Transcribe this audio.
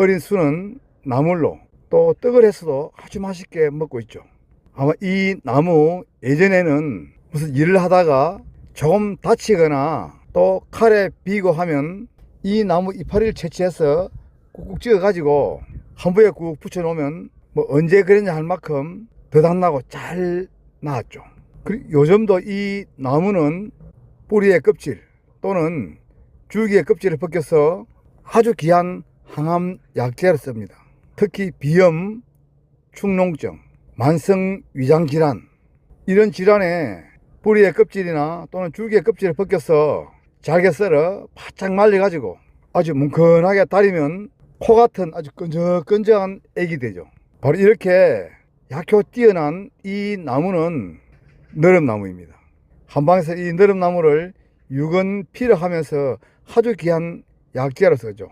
어린 순은 나물로 또 떡을 해서도 아주 맛있게 먹고 있죠. 아마 이 나무 예전에는 무슨 일을 하다가 조금 다치거나 또 칼에 비고 하면 이 나무 이파리를 채취해서 꾹꾹 찍어 가지고 한 부에 꾹 붙여 놓으면 뭐 언제 그랬냐 할 만큼 더당나고 잘 나왔죠. 그리고 요즘도 이 나무는 뿌리의 껍질 또는 줄기의 껍질을 벗겨서 아주 귀한 항암 약재로 씁니다. 특히 비염, 축농증, 만성 위장 질환 이런 질환에 뿌리의 껍질이나 또는 줄기의 껍질을 벗겨서 잘게 썰어 바짝 말려 가지고 아주 뭉근하게 다리면 코 같은 아주 끈적끈적한 액이 되죠. 바로 이렇게 약효 뛰어난 이 나무는 너름나무입니다. 한방에서 이 너름나무를 유근 피력하면서 아주 귀한 약재로 쓰죠.